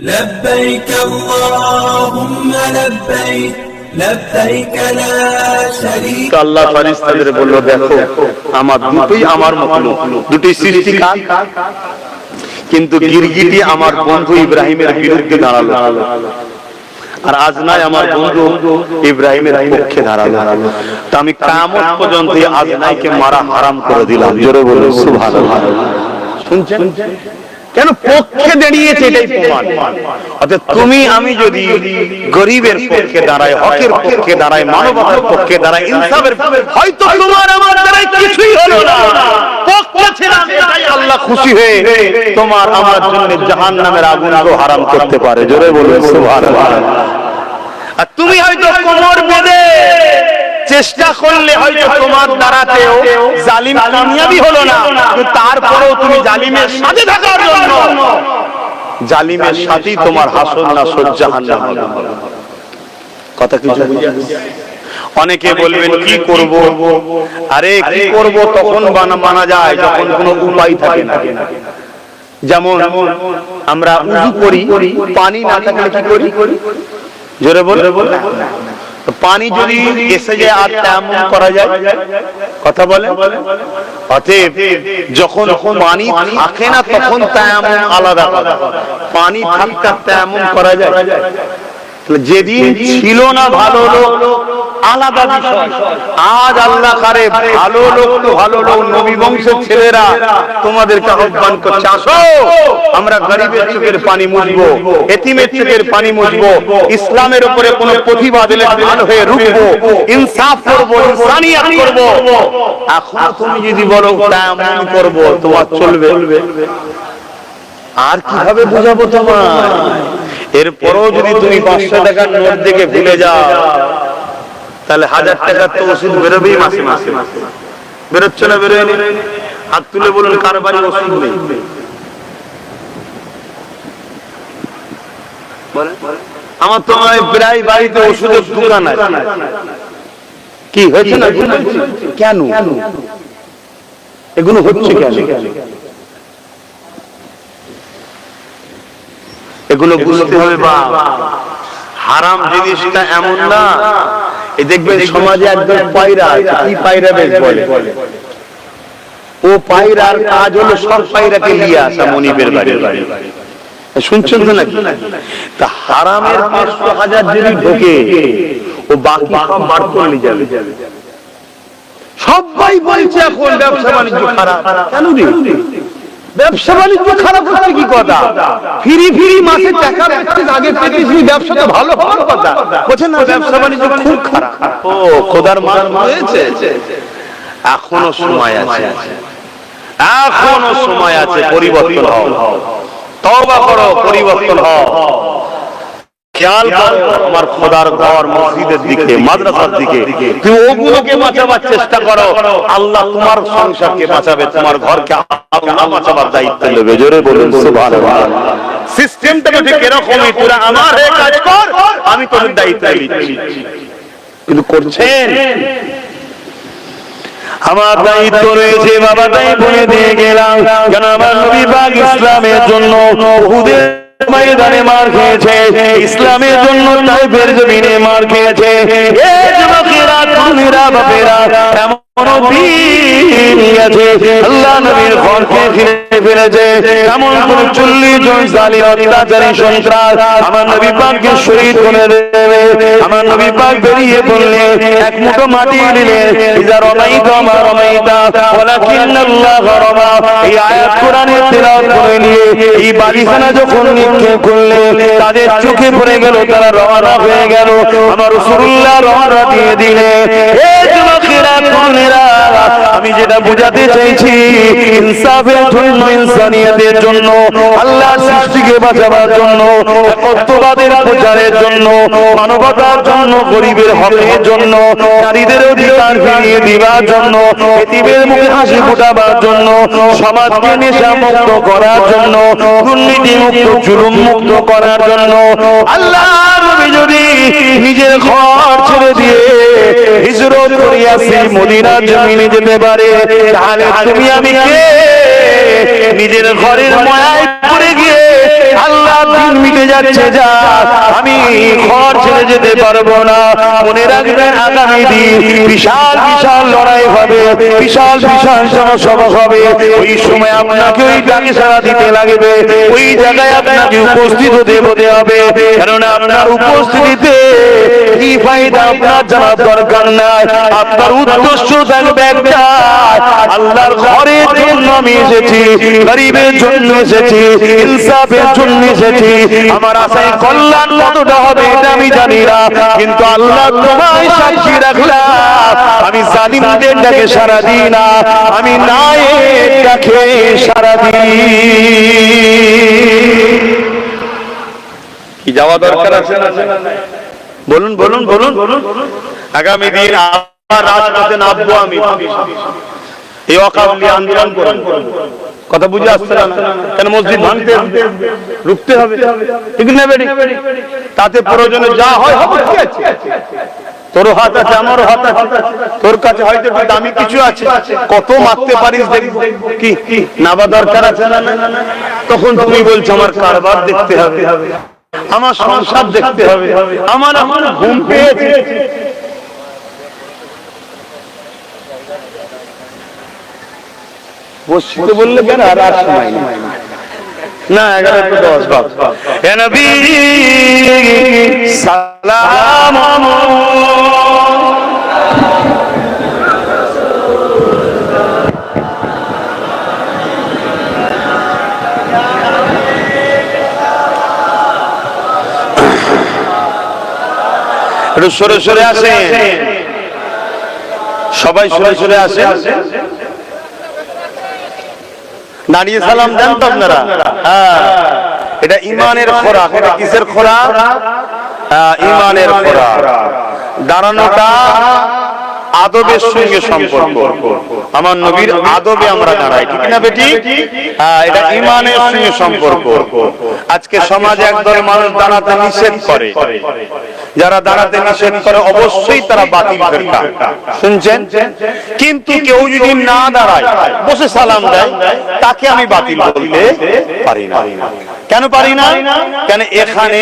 لبيك اللهم لبيك لبيك لا شريك তো আল্লাহ ফারিস্তাদের বলল দেখো আমার দুটোই আমার মখলুক দুটোই সৃষ্টি কার? কিন্তু গিরগিটি আমার বন্ধু ইব্রাহিমের বিরুদ্ধে দাঁড়ালো আর আজ নাই আমার বন্ধু ইব্রাহিমের পক্ষে দাঁড়ালো তা আমি কামত পর্যন্ত এই আজনাইকে মারা হারাম করে দিলাম জোরে বলে সুবহানাল্লাহ শুনছেন কেন পক্ষে দাঁড়িয়েছে এটাই প্রমাণ। অর্থাৎ তুমি আমি যদি গরিবের পক্ষে দাঁড়াই হকের পক্ষে দাঁড়াই মানবতার পক্ষে দাঁড়াই ইনসাফের হয়তো তোমার আমার দ্বারাই কিছুই হলো না। পক্ষে ছিলাম এটাই আল্লাহ খুশি হয়ে তোমার আমার জন্য জাহান্নামের আগুনকে হারাম করতে পারে। জোরে বলুন সুবহানাল্লাহ। আর তুমি হয়তো কোমর বেঁধে চেষ্টা করলে হয়তো তোমার দ্বারাতেও জালিম কামিয়াবি হলো না। তারপরেও তুমি জালিমের সাথে থাকার জন্য জালিমের সাথেই তোমার হাসন না সজ্জাহান্নাম হবে। কথা কিছু অনেকে বলবেন কি করব? আরে কি করব? তখন মানা যায় যখন কোনো উপায় থাকে না। যেমন আমরা উজু করি পানি না থাকলে কি করি? জোরে বল। তো পানি যদি এসে যায় আর তেমন করা যায়? কথা বলে অতএব যখন পানি থাকে না তখন তেমন আলাদা পানি থাকতে তেমন করা যায়। যেদিন ছিল না ভালো লোক আলাদা বিষয়। আজ আল্লাহ কারে ভালো লোক তো ভালো লোক, নবী বংশের ছেলেরা তোমাদেরকে আহ্বান করছে, আসো, আমরা গরিবের চোখের পানি মুছবো, এতিমের চোখের পানি মুছবো, ইসলামের উপরে কোনো প্রতিবাদ এলে ঢাল হয়ে রুখবো, ইনসাফ করব, ইনসানিয়াত করব। এখন তুমি যদি বলো, তেমন করব, তোমার চলবে। আর কীভাবে বুঝাবো তোমার এরপরও যদি তুমি পাঁচশো টাকার নোট দেখে ভুলে যাও তাহলে হাজার টাকার তো ওষুধ বেরোবেই মাসে মাসে। বেরোচ্ছে না বেরোয় হাত তুলে বলুন কার বাড়ি ওষুধ নেই? আমার তো প্রায় বাড়িতে ওষুধের দোকান আছে। কি হয়েছে না? কেন? এগুলো হচ্ছে কেন? এগুলো বুঝতে হবে বা হারাম জিনিসটা এমন না। এই দেখবেন সমাজে একজন পায়রা কি পায়রা বেশ বলে। ও পায়রার কাজ হলো সব পায়রাকে নিয়ে আসা মনিবের বাড়ি শুনছেন তো নাকি? তা হারামের পাঁচশো হাজার যদি ঢোকে ও বাকি সব বার করে যাবে। সবাই বলছে এখন ব্যবসা বাণিজ্য খারাপ কেন রে? ব্যবসা বাণিজ্য খারাপ হচ্ছে কি কথা ফিরি ফিরি মাসে টাকা পেতে আগে পেতিস নি, ব্যবসা তো ভালো হওয়ার কথা বলছে না ব্যবসা বাণিজ্য খুব খারাপ ও খোদার মান হয়েছে এখনও সময় আছে এখনও সময় আছে পরিবর্তন হও তওবা করো পরিবর্তন হও খেয়াল করো আমার খোদার ঘর মসজিদের দিকে মাদ্রাসার দিকে। তুমি ওগুলোকে বাঁচাবার চেষ্টা করো। আল্লাহ তোমার সংসারকে বাঁচাবে তোমার ঘরকে আল্লাহ বাঁচাবার দায়িত্ব নেবে। জোরে বলুন সুবহানাল্লাহ। সিস্টেমটাকে ঠিক এরকমই তোরা আমার হয়ে কাজ কর আমি তোর দায়িত্ব নিচ্ছি। কিন্তু করছেন আমার দায়িত্ব রয়েছে বাবা তাই বলে দিয়ে গেলাম। কেন আমার নবী পাক ইসলামের জন্য উহুদের ময়দানে মার খেয়েছে। ইসলামের জন্য তাইফের জমিনে মার খেয়েছে। বাপেরা এমন বীর আছে। আল্লাহ নবীর ঘরকে ফিরে ফেলেছে এমন কোন চল্লিশ জন জালিম অত্যাচারী সন্ত্রাস আমার নবী পাককে শহীদ করে দেবে। আমার নবী পাক বেরিয়ে পড়লে এক মুঠো মাটি নিলে ইজা রমাইতা মা রমাইতা ওয়ালাকিন রমা। এই আয়াত কোরআনের তেলাওয়াত করে নিয়ে এই বালিখানা যখন নিক্ষেপ করলে তাদের চোখে পড়ে গেল তারা রওনা হয়ে গেল। আমার রাসূলুল্লাহ রওনা দিয়ে দিলে এ যুবকেরা তরুণেরা আমি যেটা বোঝাতে চাইছি, ইনসাফের জন্য, ইনসানিয়তের জন্য আল্লাহ সৃষ্টিকে বাঁচাবার জন্য, একত্ববাদের প্রচারের জন্য, মানবতার জন্য, গরিবের হকের জন্য, নারীদের অধিকার ফিরিয়ে দিবার জন্য, এতিমের মুখে হাসি ফোটাবার জন্য, সমাজকে নেশা মুক্ত করার জন্য দুর্নীতি মুক্ত জুলুম মুক্ত করার জন্য, আল্লাহ যদি নিজের ঘর ছেড়ে দিয়ে হিজরত করিয়া সেই মদিনার জমিনে যেতে পারে, তাহলে তুমি আমি কে? নিজের ঘরের মায়ায় দিন মিটে যাচ্ছে যা আমি ঘর ছেড়ে যেতে পারব না। মনে রাখবেন আগামী দিন বিশাল বিশাল লড়াই হবে। বিশাল বিশাল জনসভা হবে। ওই সময় আপনাকে ওই ডাকে সারা দিতে লাগবে। ওই জায়গায় আপনাকে উপস্থিত হতে হতে হবে। কারণ আপনার উপস্থিতিতে কি ফায়দা আপনার জানার দরকার নাই। আপনার উদ্দেশ্য থাকবে একটা। আল্লাহর ঘরের জন্য আমি এসেছি। গরিবের জন্য এসেছি। ইনসাফের জন্য এসেছি আমার আশায় কল্যাণ কতটা হবে এটা আমি জানি না। কিন্তু আল্লাহ তোমায় সাক্ষী রাখলাম আমি জালিমদের ডাকে সারা দিই না। আমি নায়ের ডাকে সারা দিই। কি যাওয়া দরকার আছে? বলুন বলুন বলুন। আগামী দিন আবার রাজপথে নামবো আমি। এই অকাবলি আন্দোলন করব। কথা বুঝে আসছে না। কেন মসজিদ ভাঙতে রুখতে হবে। ঠিক। না বেটি তাতে প্রয়োজনে যা হয় হবে কি আছে। তোর হাত আছে আমারও হাত আছে। তোর কাছে হয়তো একটু দামি কিছু আছে। কত মারতে পারিস দেখব? কি? নাবা দরকার আছে? না। তখন তুমি বলছো আমার কারবার দেখতে হবে। আমার সংসার দেখতে হবে। আমার আমার ঘুম পেয়েছে। বসতে বললে কেন আর আর সময়। না এগারো একটু দশ সালাম সরে সরে আসেন। সবাই সরে সরে আসেন। দাঁড়িয়ে সালাম দেন তো আপনারা? হ্যাঁ। এটা ইমানের খোরাক এটা কিসের খোরাক? হ্যাঁ, ইমানের খোরাক। দাঁড়ানোটা আদবের সঙ্গে সম্পর্ক। আমার নবীর আদবে আমরা দাঁড়াই ঠিক না বেটি? হ্যাঁ এটা ইমানের সঙ্গে সম্পর্ক। আজকে সমাজে একদল মানুষ দাঁড়াতে নিষেধ করে। যারা দাঁড়াতে নিষেধ করে অবশ্যই তারা বাতিল ফেরকা শুনছেন? কিন্তু কেউ যদি না দাঁড়ায় বসে সালাম দেয় তাকে আমি বাতিল বলতে পারি না। কেন পারি না? কেন এখানে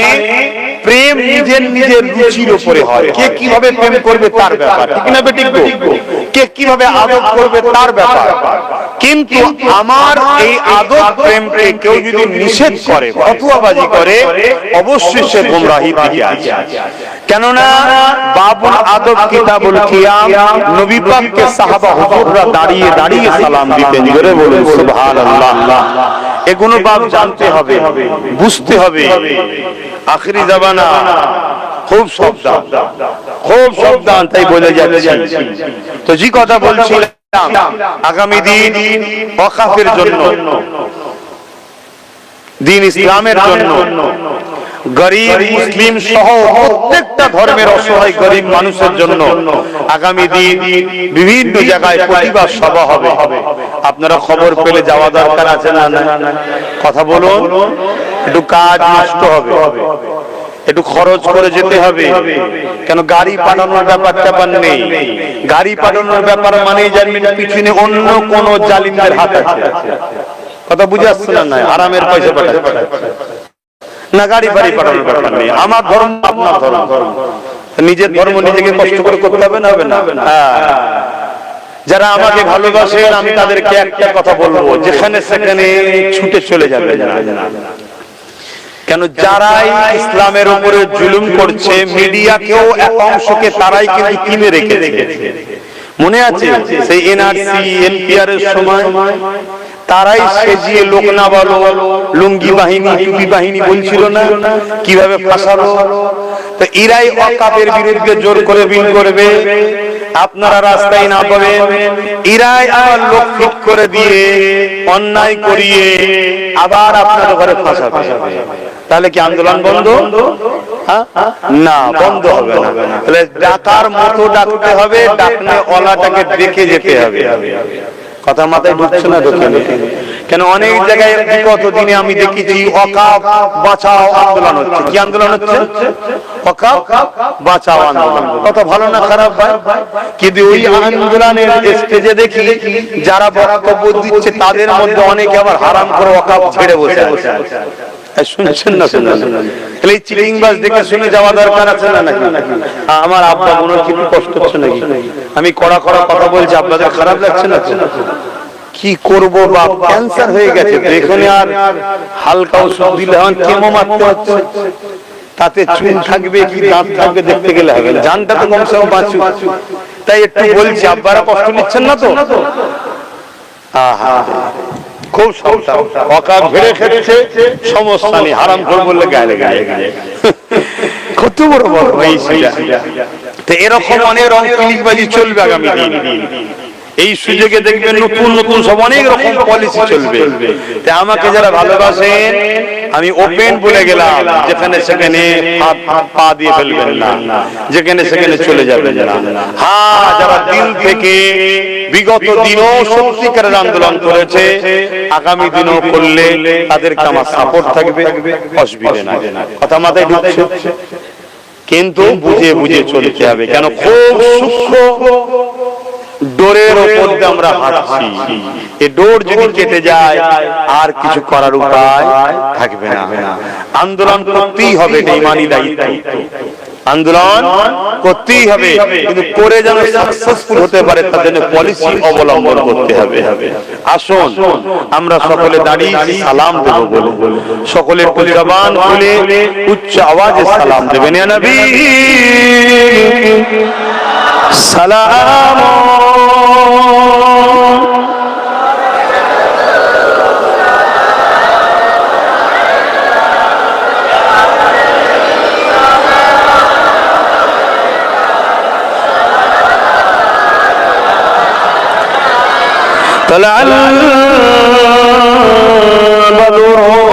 প্রেম নিজের নিজের রুচির উপরে হয়। কে কীভাবে প্রেম করবে তার ব্যাপার? ঠিক না বেটি কে কীভাবে আদব করবে তার ব্যাপার? কিন্তু আমার এই আদব প্রেমকে কেউ যদি নিষেধ করে, ফতুয়াবাজি করে, অবশ্যই সে গুমরাহি দিকে আছে। কেননা বাবুল আদব কিতাবুল কিয়াম নবী পাককে সাহাবা হুজুররা দাঁড়িয়ে দাঁড়িয়ে সালাম দিতেন। জোরে বলুন, সুবহানাল্লাহ। এগুলো বাপ জানতে হবে, বুঝতে হবে। আখরি জামানা। খুব সাবধান। খুব সাবধান, তাই বলে যাচ্ছি। তো জি কথা বলছিলাম, আগামী দিন অকাফের জন্য, দিন ইসলামের জন্য গরিব মুসলিম সহ প্রত্যেকটা ধর্মের অসহায় গরিব মানুষের জন্য আগামী দিন বিভিন্ন জায়গায় প্রতিবাদ সভা হবে। আপনারা খবর পেলে যাওয়া দরকার আছে না না? কথা বলুন। একটু কাজ নষ্ট হবে। একটু খরচ করে যেতে হবে। কেন গাড়ি পাঠানোর ব্যাপার ট্যাপার নেই। গাড়ি পাঠানোর ব্যাপার মানেই জানবেন পিছনে অন্য কোন জালিমদের হাত আছে। কথা বুঝে আসছে না আরামের পয়সা পাঠাচ্ছে। না গাড়ি ফাড়ি পাঠানোর ব্যাপার নেই। আমার ধর্ম আপনার ধর্ম নিজের ধর্ম নিজেকে কষ্ট করে করতে হবে না হবে না। হ্যাঁ। যারা আমাকে ভালোবাসেন আমি তাদেরকে একটা কথা বলব যেখানে সেখানে ছুটে চলে যাবে কেন যারাই ইসলামের উপরে জুলুম করছে মিডিয়াকেও এক অংশকে তারাই কিন্তু কিনে রেখে রেখেছে। মনে আছে সেই এনআরসি এনপিআর এর সময় তারাই সেজিয়ে লোক না বলো লুঙ্গি বাহিনী টুপি বাহিনী বলছিল না? কীভাবে ফাঁসালো? তো ইরাই অকাপের বিরুদ্ধে জোর করে বিল করবে। আপনারা রাস্তায় না পাবেন ইরাই আবার লোক ফিট করে দিয়ে অন্যায় করিয়ে আবার আপনার ঘরে ফাঁসাবে। তাহলে কি আন্দোলন বন্ধ? হ্যাঁ? না বন্ধ হবে না। তাহলে ডাকার মতো ডাকতে হবে ডাকনে অলাটাকে দেখে যেতে হবে। কথা মাথায় ঢুকছে না ঢুকে কেন অনেক জায়গায় বিগত দিনে আমি দেখেছি অকাপ বাঁচাও আন্দোলন হচ্ছে। কি আন্দোলন হচ্ছে? অকাপ বাঁচাও আন্দোলন। কত ভালো না খারাপ কিন্তু ওই আন্দোলনের স্টেজে দেখি যারা বক্তব্য দিচ্ছে তাদের মধ্যে অনেকে আবার হারাম করে অকাপ ছেড়ে বসে আছে। শুনছেন না শুনছেন তাহলে এই দেখে শুনে যাওয়া দরকার আছে না নাকি? আমার আব্বা মনে কষ্ট হচ্ছে নাকি? আমি কড়া কড়া কথা বলছি, আপনাদের খারাপ লাগছে না কি করব বাপ? ক্যান্সার হয়ে গেছে। এখানে আর হালকা ওষুধ দিলে কেমো মারতে হচ্ছে। তাতে চুল থাকবে কি, দাঁত থাকবে দেখতে গেলে হবে জানটা তো কমসে কম বাঁচুক তাই একটু বলছি, আব্বারা কষ্ট নিচ্ছেন না তো? আহা খুব অকাপ ঘিরে হারাম করে বললে গায়ে গায়ে গায়ে কত বড় বড় তো এরকম অনেক রং চলবে আগামী দিন। এই সুযোগে দেখবেন নতুন নতুন সব অনেক রকম পলিসি চলবে। তা আমাকে যারা ভালোবাসেন আমি ওপেন বলে গেলাম যেখানে সেখানে পা দিয়ে ফেলবেন না। যেখানে সেখানে চলে যাবেন না। হ্যাঁ যারা দিন থেকে বিগত দিনও সত্যিকারের আন্দোলন করেছে আগামী দিনও করলে তাদেরকে আমার সাপোর্ট থাকবে অসুবিধে না কথা মাথায় ঢুকছে? কিন্তু বুঝে বুঝে চলতে হবে। কেন? খুব সূক্ষ্ম ডোরের ওপর দিয়ে আমরা হাঁটছি। এই ডোর যদি কেটে যায় আর কিছু করার উপায় থাকবে না। আন্দোলন করতেই হবে ইমানি দায়িত্ব। আন্দোলন করতেই হবে কিন্তু করে যেন সাকসেসফুল হতে পারে তার জন্য পলিসি অবলম্বন করতে হবে। আসুন আমরা সকলে দাঁড়িয়ে সালাম দেব বলে সকলে জবান খুলে উচ্চ আওয়াজে সালাম দেবেন। নবী! সালাম فلعل بدرهم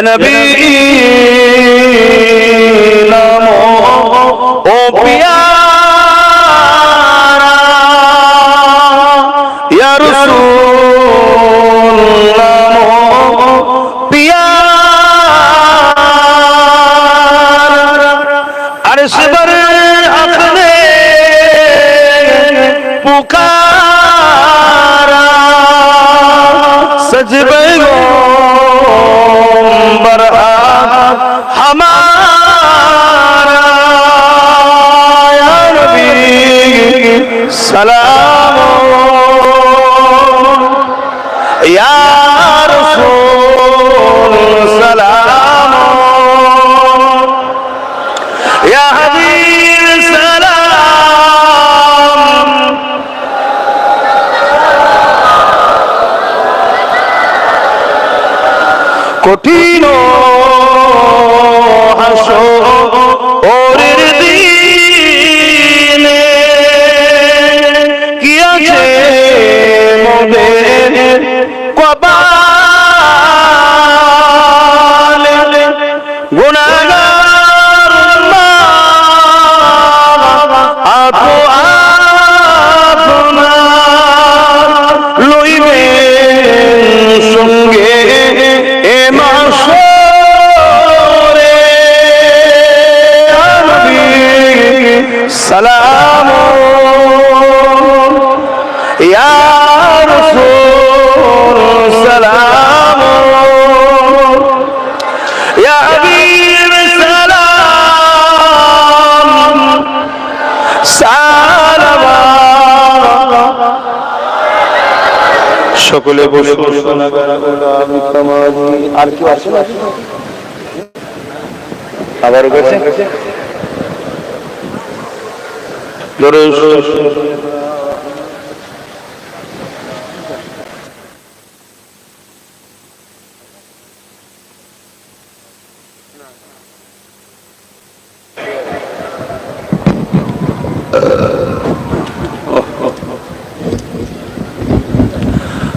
নবী নমো ও পিয়া সালাম। সালাম ইয়া রাসূল সালাম ইয়া হাবিব সালাম। সালাম সকলে বসে আর কি আছে আবার গেছে? درست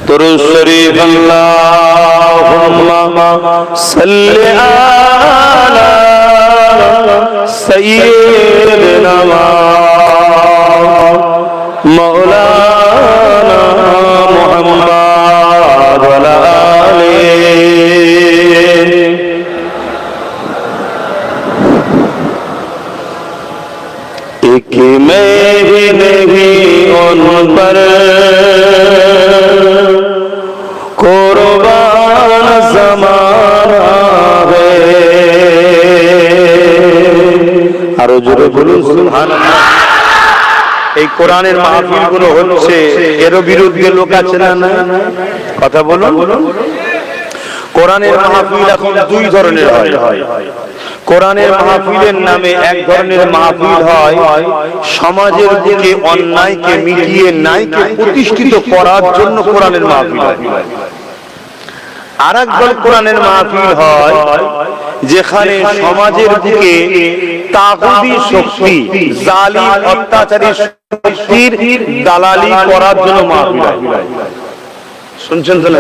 درست شریف اللہم صلی علی سیدنا مولانا محمد وعلى آله ایک میری نبی ان پر قربان زمانہ ہے اور جو بولو سبحان اللہ এই কোরআনের মাহফিলগুলো হচ্ছে, এরও বিরুদ্ধে লোক আছে না না কথা বলুন। কোরআনের মাহফিল এখন দুই ধরনের হয়। কোরআনের মাহফিলের নামে এক ধরনের মাহফিল হয়, সমাজের দিকে অন্যায়কে মিটিয়ে ন্যায়কে প্রতিষ্ঠিত করার জন্য কোরআনের মাহফিল হয়। আর একদল কোরআনের মাহফিল হয়, যেখানে সমাজের দিকে তাগুদি শক্তি, জালিম অত্যাচারী শক্তির দালালি করার জন্য শুনছেন তো না?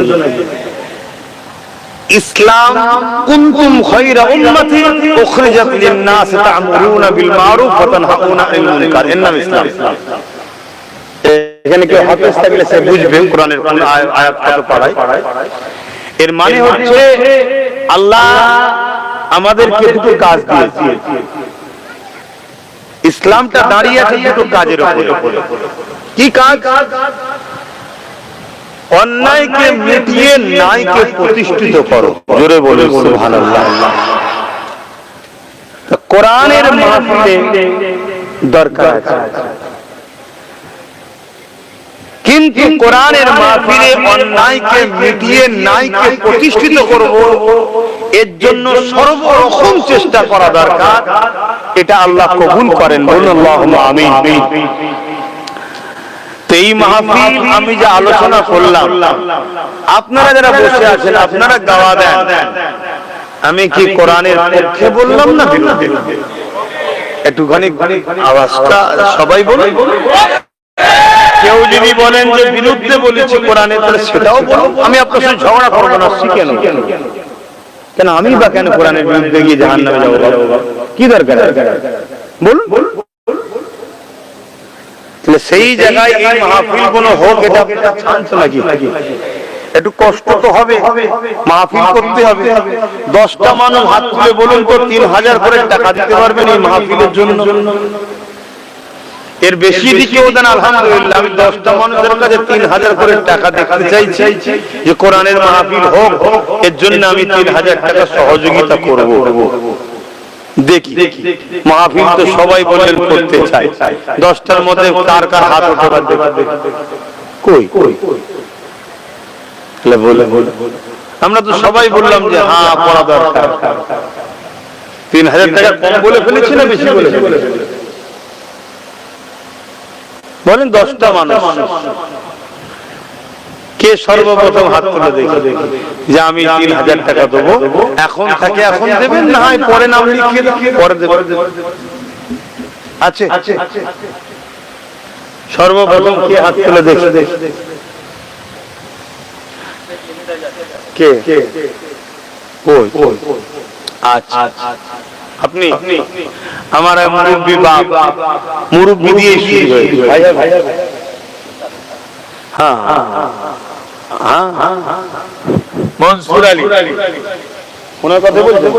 ইসলাম কুনতুম খায়রা উম্মাতি উখরিজাত লিন-নাস তা'মুরুনা বিল মারুফ ওয়া তানহাউনা আনিল মুনকার। এর ইসলাম। এখানে কেউ হাফেজ থাকলে সে বুঝবে কোরআনের কোন আয়াত কত পড়ায়। এর মানে হচ্ছে আল্লাহ আমাদেরকে দুটো কাজ দিয়েছে। ইসলামটা দাঁড়িয়ে আছে দুটো কাজের উপরে। কি কাজ? অন্যায়কে মিটিয়ে ন্যায়কে প্রতিষ্ঠিত করো। জোরে বলে সুবহানাল্লাহ। কোরআনের মাহফিলে দরকার আছে। কিন্তু কোরআনের মাহফিলে অন্যায়কে মিটিয়ে ন্যায়কে প্রতিষ্ঠিত করব এর জন্য সর্বরকম চেষ্টা করা দরকার। এটা আল্লাহ কবুল করেন। বলুন আল্লাহুম্মা আমিন। এই মাহফিল আমি যে আলোচনা করলাম আপনারা যারা বসে আছেন আপনারা গাওয়া দেন। আমি কি কোরআনের পক্ষে বললাম না একটুখানি আওয়াজটা সবাই বলুন। কেউ যদি বলেন যে বিরুদ্ধে বলেছি কোরআনে তাহলে সেটাও বলুন। আমি আপনার সঙ্গে ঝগড়া করব না শিখেন কেন আমি বা কেন কোরআনের বিরুদ্ধে গিয়ে জাহান নামে যাব কি দরকার? বলুন। তাহলে সেই জায়গায় এই মাহফিলগুলো হোক এটা চান্স নাকি? একটু কষ্ট তো হবে। মাহফিল করতে হবে। দশটা মানুষ হাত তুলে বলুন তো তিন হাজার করে টাকা দিতে পারবেন এই মাহফিলের জন্য? এর বেশি দিকেও দেন আলহামদুলিল্লাহ। আমি দশটা মানুষের কাছে তিন হাজার করে টাকা দেখতে চাইছি যে কোরআনের মাহফিল হোক এর জন্য আমি তিন হাজার টাকা সহযোগিতা করব। দেখি মাহফিল তো সবাই বলেন করতে চাই দশটার মধ্যে কার কার হাত ওঠাবার কই? বলে আমরা তো সবাই বললাম যে হ্যাঁ পড়া দরকার। তিন হাজার টাকা কম বলে ফেলেছি না বেশি বলে ফেলেছি? বলেন দশটা মানুষ। কে সর্বপ্রথম হাত তুলে দেখি? যে আমি তিন হাজার টাকা দেবো। এখন থাকে, এখন দেবেন? না হয় পরে নাম লিখিয়ে পরে দেবেন। আছে? সর্বপ্রথম কে হাত তুলে দেখি? কে? আচ্ছা। আপনি আমার এক মুরব্বী বাপ মুরব্বী দিয়ে শুরু হয়েছে ভাইয়া ভাইয়া হ্যাঁ হ্যাঁ হ্যাঁ হ্যাঁ মনসুর আলী ওনার কথা বলছেন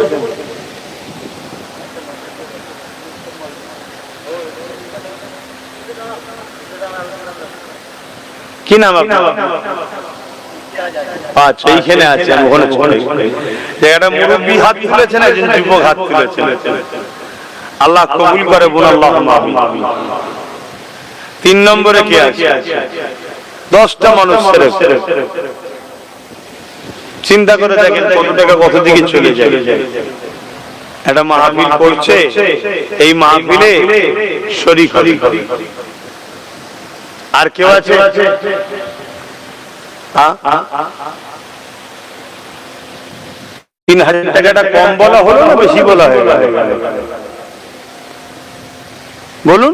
কি নাম আপনার আচ্ছা এইখানে আছে আমি ওখানে জায়গাটা মুরব্বী হাত তুলেছেন একজন যুবক হাত তুলেছেন আল্লাহ কবুল করে বল আল্লাহ তিন নম্বরে কে আছে? দশটা মানুষ চিন্তা করে দেখেন কত টাকা কত দিকে চলে যায়। একটা মাহফিল করছে এই মাহফিলে শরীক আর কেউ আছে? তিন হাজার টাকাটা কম বলা হলো না বেশি বলা হয়ে গেল বলুন।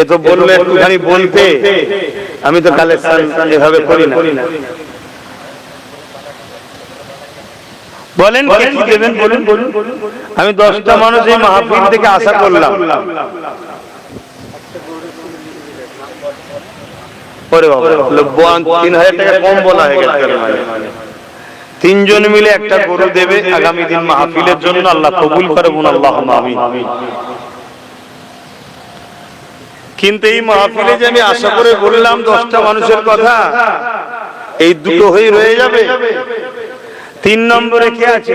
এ তো বলল একটুখানি বলতে। আমি তো কালেকশন এভাবে করি না। বলেন বলুন বলুন। আমি দশটা মানুষ এই মাহফিল থেকে আশা করলাম। তিনজন মিলে একটা গরু দেবে আগামী দিন মাহফিলের জন্য। আল্লাহ কবুল করে বোন আল্লাহ কিন্তু এই মাহফিলে যে আমি আশা করে বললাম দশটা মানুষের কথা, এই দুটো হয়ে রয়ে যাবে। তিন নম্বরে কে আছে?